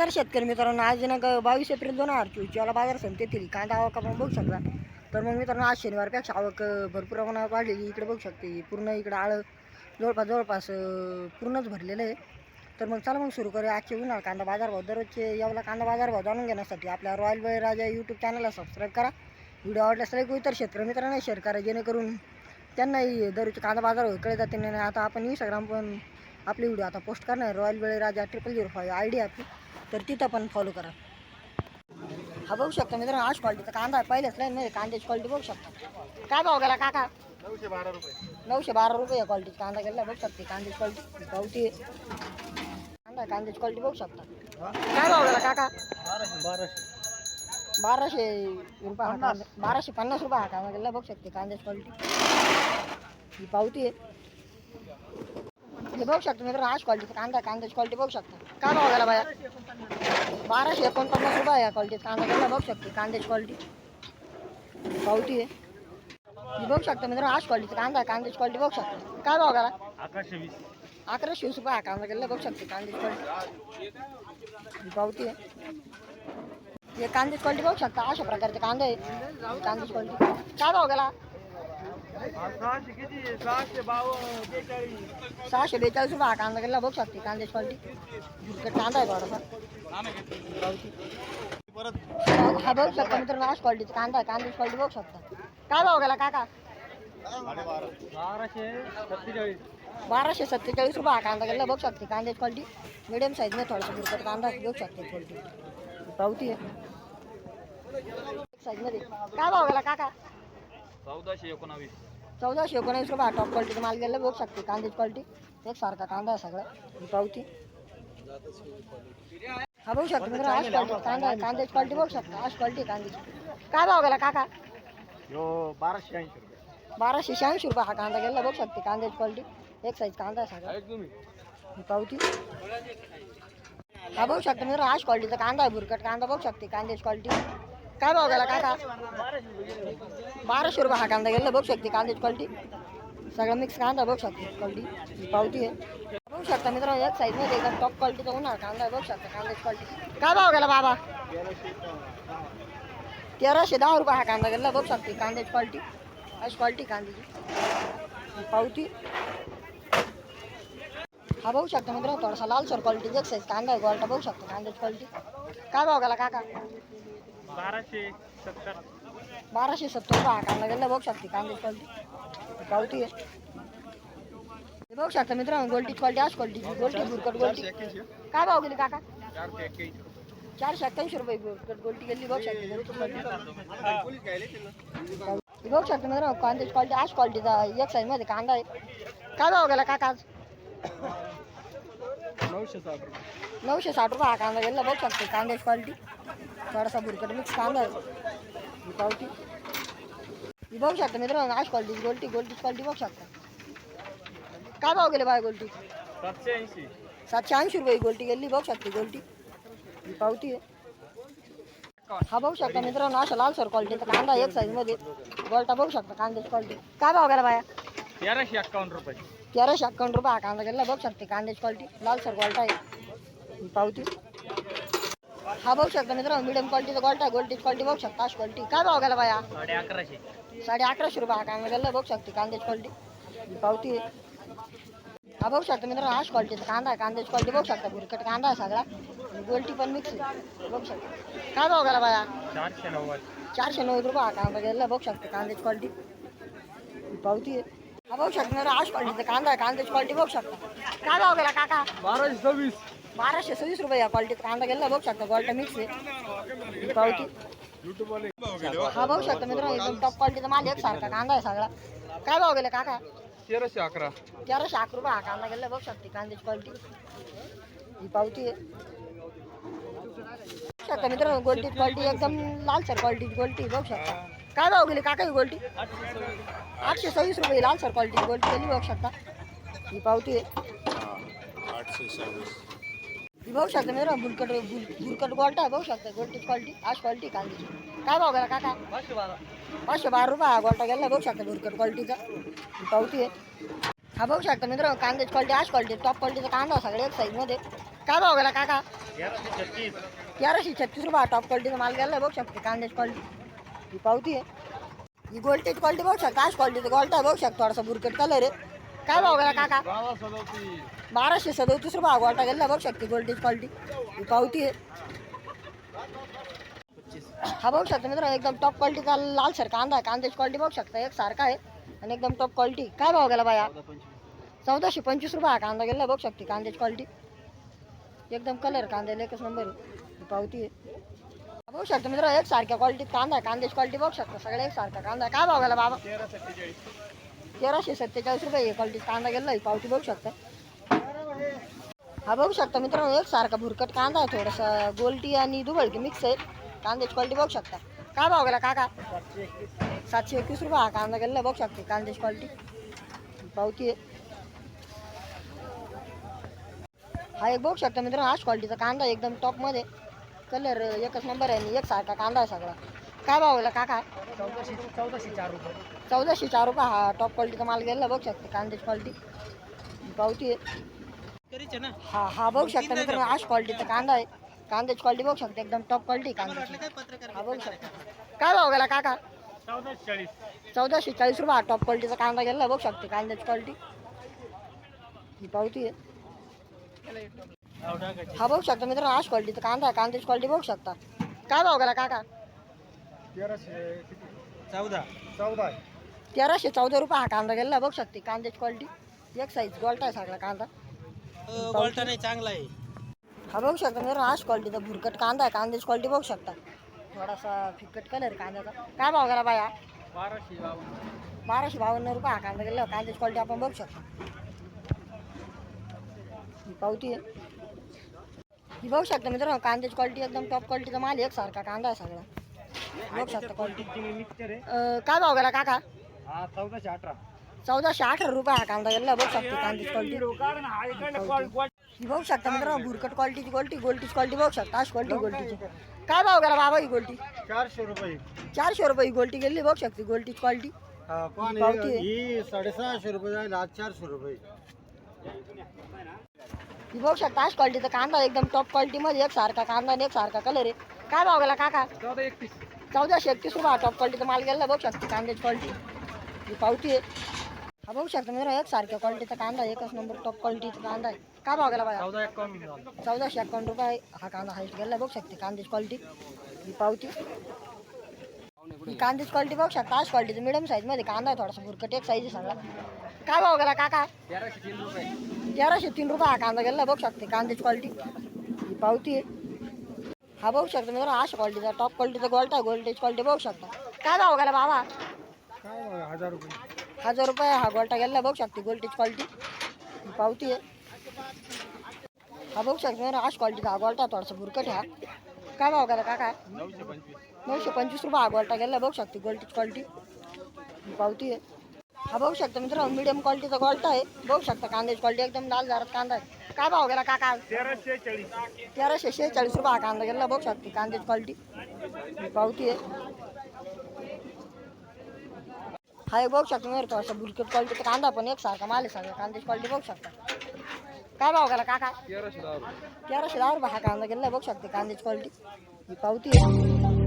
नमस्कार शेतकरी मित्रांनो आज दिनांक बावीस एप्रिल दोन हजार चोवीस बाजार समिती कांदा आवक आपण बघू शकता. तर मग मित्रांनो आज शनिवारपेक्षा आवक भरपूर प्रमाणात वाढलेली इकडे बघू शकते. पूर्ण इकडे आळं जवळपास जवळपास पूर्णच भरलेलं आहे. तर मग चला मग सुरू करूया. आजचे उन्हाळा कांदा बाजारभाव दररोजचे यावला कांदा बाजारभाव जाणून घेण्यासाठी आपल्या रॉयल बाय राजा यूट्यूब चॅनलला सबस्क्राईब करा. व्हिडिओ आवडल्यास लाईक इतर शेतकरी मित्रांना शेअर करा. जेणेकरून त्यांनाही दररोजचे कांदा बाजार भाव जाते नाही आता आपण इंस्टाग्राम पण आपले व्हिडिओ आता पोस्ट करणार royal Bele Raja triple zero five I D आपली. तर तिथं पण फॉलो करा. हा बघू शकता मित्रांनो आज क्वालिटीचा कांदा आहे. पहिल्याच नाही कांद्याची क्वालिटी बघू शकता. काय भाव गेला काका? नऊशे बारा रुपये नऊशे बारा रुपये या क्वालिटीचा कांदा गेला बघू शकते. कांद्याची क्वालिटी पावती आहे. कांदा कांद्याची क्वालिटी बघू शकता. काय भाव गेला काका? बाराशे बाराशे बाराशे रुपये हा कांदा बाराशे पन्नास रुपये हा कांदा गेला बघू शकते. कांद्याची क्वालिटी ही पावती आहे. हे बघू शकता मित्रांनो आज क्वालिटीचा कांदा. कांद्याची क्वालिटी बघू शकता. काय भाव गेला बाया? बाराशे एकोणपन्नास रुपये या क्वालिटीचा कांदा गेला बघू शकते कांद्याची क्वालिटी पावती आहे. बघू शकता मित्रांनो आज क्वालिटीचा कांदा. कांद्याची क्वालिटी बघू शकता. काय भाव गेला? अकराशे वीस. अकराशे वीस रुपये हा कांदा गेला बघू शकते कांद्याची क्वालिटी पावती आहे. हे कांद्याची क्वालिटी बघू शकता अशा प्रकारचे कांदे आहे कांद्याची क्वालिटी काय भाव गेला? सहाशे किती सहाशे बावन्न बेचाळीस सहाशे बेचाळीस रुपये हा कांदा गेला बघू शकते कांद्याची क्वालिटी कांदा आहे थोडासा. परत हा बघू शकता मित्रांनो आज क्वालिटीचा कांदा आहे. कांद्याची क्वालिटी बघू शकता. काय भाव गेला काका? बाराशे सत्तेचाळीस. बाराशे सत्तेचाळीस रुपये हा कांदा गेला बघू शकते कांद्याची क्वालिटी मिडियम साईजमध्ये थोडासा बुरकट कांदा आहे, बघू शकते क्वालिटी पावती आहे. साईजमध्ये काय भाव गेला काका? चौदाशे एकोणावीस. चौदाशे एकोणीस रुपये हा टॉप क्वालिटीचा माल गेला बघू शकते. कांद्याची क्वालिटी एक सारखा कांदा आहे सगळा. पावती. हा बघू शकता मित्र आज क्वालिटी कांदा कांद्याची क्वालिटी बघू शकता. आज क्वालिटी कांद्याची. काय भाव गेला काका? बाराशे ऐंशी रुपये. बाराशे शहाऐंशी रुपये हा कांदा गेला बघू शकते. कांद्याची क्वालिटी एक साईज कांदा आहे सगळा. पावती. हा बघू शकता मित्र आज क्वालिटीचा कांदा आहे बुरकट कांदा बघू शकते. कांद्याची क्वालिटी काय भाव गेला काका? बाराशे रुपये हा कांदा गेला बघू शकते कांद्याची क्वालिटी सगळं मिक्स कांदा बघू शकते क्वालिटी पावती आहे. बघू शकता मित्रांनो एक साईजमध्ये एकदम टॉप क्वालिटीचा होणार कांदा बघू शकता कांद्याची क्वालिटी काय भाव गेला बाबा? तेराशे दहा रुपये हा कांदा गेला बघू शकते कांद्याची क्वालिटी अशी क्वालिटी कांद्याची. पावती. हा बघू शकता मित्रांनो थोडासा लालसर क्वालिटी एक साईज कांदा आहे गोल्टा बघू शकता कांद्याची क्वालिटी काय भाव गेला काका? बाराशे सत्तर. बाराशे सत्तर रुपये हा कांदा गेला बघू शकते कांद्याची क्वालिटी गावती आहे. हे बघू शकता मित्रांनो गोल्टी क्वालिटी आज क्वालिटीची गोल्टी बुरकट गोल्टी काय भाव गेली काका? चारशे एक्क्याऐंशी अठ्ठ्याऐंशी रुपये बुरकट गोल्टी गेली बघू शकते. क्वालिटी बघू शकता मित्रांनो कांद्याची क्वालिटी आज क्वालिटीचा एक साईजमध्ये कांदा आहे. काय भाव गेला काका आज? नऊशे साठ रुपये. नऊशे साठ रुपये हा कांदा गेला बघू शकते. कांद्याची क्वालिटी थोडासा बुरकट मिक्स कांदा आहे. पावती ही बघू शकता मित्रांनो आज क्वालिटी गोल्टी गोल्टीची क्वालिटी बघू शकता. काय भाव गेले बाय गोल्टी? सातशे ऐंशी. सातशे ऐंशी रुपये गोल्टी गेली बघू शकते गोल्टी. ही पावती आहे. हा बघू शकता मित्रांनो अशा लालसर क्वालिटीचा कांदा आहे एक साईजमध्ये गोल्टा बघू शकता कांद्याची क्वालिटी काय भाव गेला बाया? तेराशे एक्कावन्न रुपये. तेराशे अकाउंट रुपये हा कांदा गेला बघू शकते कांद्याची क्वालिटी लालसर गोल्टा आहे. ही पावती. हा बघू शकता मित्रांनो मिडियम क्वालिटीचा गोल्टा आहे गोल्टीची क्वालिटी बघू शकता अशी क्वालिटी काय भाव गेला बाया? साडे अकराशे. साडे अकराशे रुपये हा कांदा गेला बघू शकते कांद्याची क्वालिटी ही पावती आहे. हा बघू शकता मित्रांनो आज क्वालिटीचा कांदा आहे कांद्याची क्वालिटी बघू शकता बुरकट कांदा आहे सगळा. गोल्टी पण मिक्स बघू शकता. काय भाव गेला बाया? चारशे नव्वद. चारशे नव्वद रुपये हा कांदा गेला बघू शकता कांद्याची क्वालिटी ही पावती आहे. हा बघू शकता मित्रांनो आज क्वालिटीचा कांदा आहे कांद्याची क्वालिटी बघू शकता. काय भाव गेला काका? बाराशे सव्वीस. बाराशे सव्वीस रुपये या क्वालिटीचा कांदा गेला बघू शकता गोल्टा मिक्स आहे. ही पावती हा बघू शकता मित्रांनो एकदम टॉप क्वालिटीचा माल एक सारखा कांदा आहे सगळा. काय भाव गेला काका? तेराशे अकरा. तेराशे अकरा रुपये हा कांदा गेला बघू शकते कांद्याची क्वालिटी ही पावती आहे. बघू शकता मित्रांनो गोल्टी क्वालिटी एकदम लालसर क्वालिटीची गोल्टी बघू शकता. काय भाव गेली काका ही गोल्टी आठशे सव्वीस रुपये लालसर क्वालिटीची गोल्टी गेली. बघू शकता. ही पावती आहे. ही बघू शकता मित्रांनो बुलकट बुल बुलकट गोल्टा बघू शकता गोल्टीची क्वालिटी आज क्वालिटी कांद्याची काय भाव गेला काका? पाचशे बारा. पाचशे बारा रुपये हा गोल्टा गेला बघू शकता बुरकट क्वालिटीचा पावती आहे. हा बघू शकता मित्र कांद्याची क्वालिटी आज क्वालिटी टॉप क्वालिटीचा कांदा सगळ्या एक साईजमध्ये काय भाव गेला काका? तेराशे छत्तीस. रुपये टॉप क्वालिटीचा माल गेला बघू शकते कांद्याची क्वालिटी ही पावती आहे. ही गोल्टेज क्वालिटी बघू शकता आज क्वालिटीचा गोल्ट बघू शकतो थोडासा बुरकट कलर आहे. काय भाव गेला काका? बाराशे सदोतीस रुपये हा गेला बघू शकते गोल्डी क्वालिटी ही पावती आहे. हा बघू शकता मित्र एकदम टॉप क्वालिटीचा लाल सर कांदा आहे. कांद्याची क्वालिटी बघू शकता एक सारखा आहे. आणि एकदम टॉप क्वालिटी काय भाव गेला बाया? चौदाशे पंचवीस रुपये हा कांदा गेला बघू शकते कांद्याची क्वालिटी एकदम कलर कांद्याला एकच नंबर आहे. पावती आहे. बघू शकता मित्र एक सारख्या क्वालिटीत कांदा आहे. कांद्याची क्वालिटी बघू शकता सगळ्या एक सारखा कांदा आहे. काय भाव गेला बाबा? तेराशे सत्तेचाळीस रुपये क्वालिटी कांदा गेला ही पावती बघू शकता. हा बघू शकता मित्रांनो एकसारखा भुरकट कांदा आहे थोडासा गोलटी आणि दुबळकी मिक्स आहे कांद्याची क्वालिटी बघू शकता. काय भाव गेला काका? सातशे एकवीस रुपये हा कांदा गेला बघू शकते कांद्याची क्वालिटी पावती आहे. हा एक बघू शकता मित्रांनो हाच क्वालिटीचा कांदा एकदम टॉपमध्ये कलर एकच नंबर आहे आणि एक सारखा कांदा आहे सगळा. काय भाव गेला काका? चौदाशे चौदाशे चार रुपये. चौदाशे चार रुपये हा टॉप क्वालिटीचा माल गेला बघू शकते कांद्याची क्वालिटी पावती आहे. हा हा बघू शकता मित्रांनो आज क्वालिटीचा कांदा आहे. कांद्याची क्वालिटी बघू शकता एकदम टॉप क्वालिटी कांद्याची हा बघू शकता. काय भाव गेला काका? चौदाशे चाळीस चौदाशे चाळीस रुपये. हा टॉप क्वालिटीचा कांदा गेला बघू शकते कांद्याची क्वालिटी ही पावती आहे. हा बघू शकता मित्रांनो आज क्वालिटीचा कांदा आहे कांद्याची क्वालिटी बघू शकता. काय भाव गेला काका? तेराशे चौदा. चौदा तेराशे चौदा रुपये हा कांदा गेला बघू शकते कांद्याची क्वालिटी एक साईज गोल्ट आहे सगळा कांदा. गोल्टा नाही चांगला आहे. हा बघू शकता मित्रांनो आज क्वालिटीचा भुरकट कांदा आहे कांद्याची क्वालिटी बघू शकता. थोडासा फिकट कलर कांद्याचा. काय भाव गेला बाया? बाराशे बावन्न. बाराशे बावन्न रुपये हा कांदा गेला. कांद्याची क्वालिटी आपण बघू शकतो. ही पावती आहे. ही बघू शकता मित्रांनो कांद्याची क्वालिटी एकदम टॉप क्वालिटीचा माल आहे एकसारखा कांदा आहे सगळा. बघू शकता क्वालिटी काय भाव गेला काका? हा चौदाशे अठरा. चौदाशे अठरा रुपये हा कांदा. गेला बघू शकता कांद्याची क्वालिटी ही बघू शकता मित्रांनो भुरकट क्वालिटीची गोल्टी गोल्टीची क्वालिटी बघू शकता. आज क्वालिटी गोल्टीची. काय भाव गेला बाबा ही गोल्टी? चारशे रुपये. चारशे रुपये ही गोल्टी गेली बघू शकते गोल्टीची क्वालिटी हा पण पावती आहे. ही साडेसहाशे रुपये जाईल आज चारशे रुपये. ही बघू शकता आज क्वालिटीचा कांदा एकदम टॉप क्वालिटीमध्ये एक सारखा कांदा आणि एक सारखा कलर आहे. काय भाव गेला काका? चौदा एकतीस. चौदाशे एकतीस रुपये टॉप क्वालिटीचा माल गेला बघू शकता कांद्याची क्वालिटी ही पावती आहे. हा बघू शकता मित्र एक सारख्या क्वालिटीचा कांदा आहे, एकच नंबर टॉप क्वालिटीचा कांदा आहे. काय भाव गेला बघा? चौदा एकावन्न चौदाशे अकाउंट रुपये हा कांदा हाईट गेला बघू शकते कांद्याची क्वालिटी ही पावती. ही कांद्याची क्वालिटी बघू शकता. आज क्वालिटीचं मिडियम साईजमध्ये कांदा आहे थोडासा भुरकट एक साईज आहे सगळा. काय भाव गेला काका? तेराशे तीन रुपये. तेराशे तीन रुपये हा कांदा गेला बघू शकते कांद्याची क्वालिटी ही पावती आहे. हा बघू शकता मित्र अशा क्वालिटीचा टॉप क्वालिटीचा गोल्ट आहे. गोल्टेज क्वालिटी बघू शकता. काय भाव गेला बाबा? काय हजार रुपये. हजार रुपये हा गोल्टा गेला बघू शकते गोल्टेज क्वालिटी ही पावती आहे. हा बघू शकता अशा क्वालिटीचा हा गोल्टा थोडासा भुरकट आहे हा. काय भाव गेला काका? नऊशे पंचवीस रुपये हा गोल्टा गेला बघू शकते गोल्टेज क्वालिटी ही पावती आहे. हा बघू शकता मित्र मिडियम क्वालिटीचा गोल्टा आहे. बघू शकता कांद्याची क्वालिटी एकदम लाल जारात कांदा आहे. काय भाव गेला काका? तेराशे चाळीस. तेराशे शेहेचाळीस रुपये हा कांदा गेला बघू शकते कांद्याची क्वालिटी पावती आहे. हा एक बघू शकता मी असं बुलकेट क्वालिटीचा कांदा पण एक सारखा माल आहे सगळं कांद्याची क्वालिटी बघू शकता. काय भाव गेला काका? तेराशे दहा रुपये. तेराशे दहा रुपये हा कांदा गेला बघू शकते कांद्याची क्वालिटी ही पावती आहे.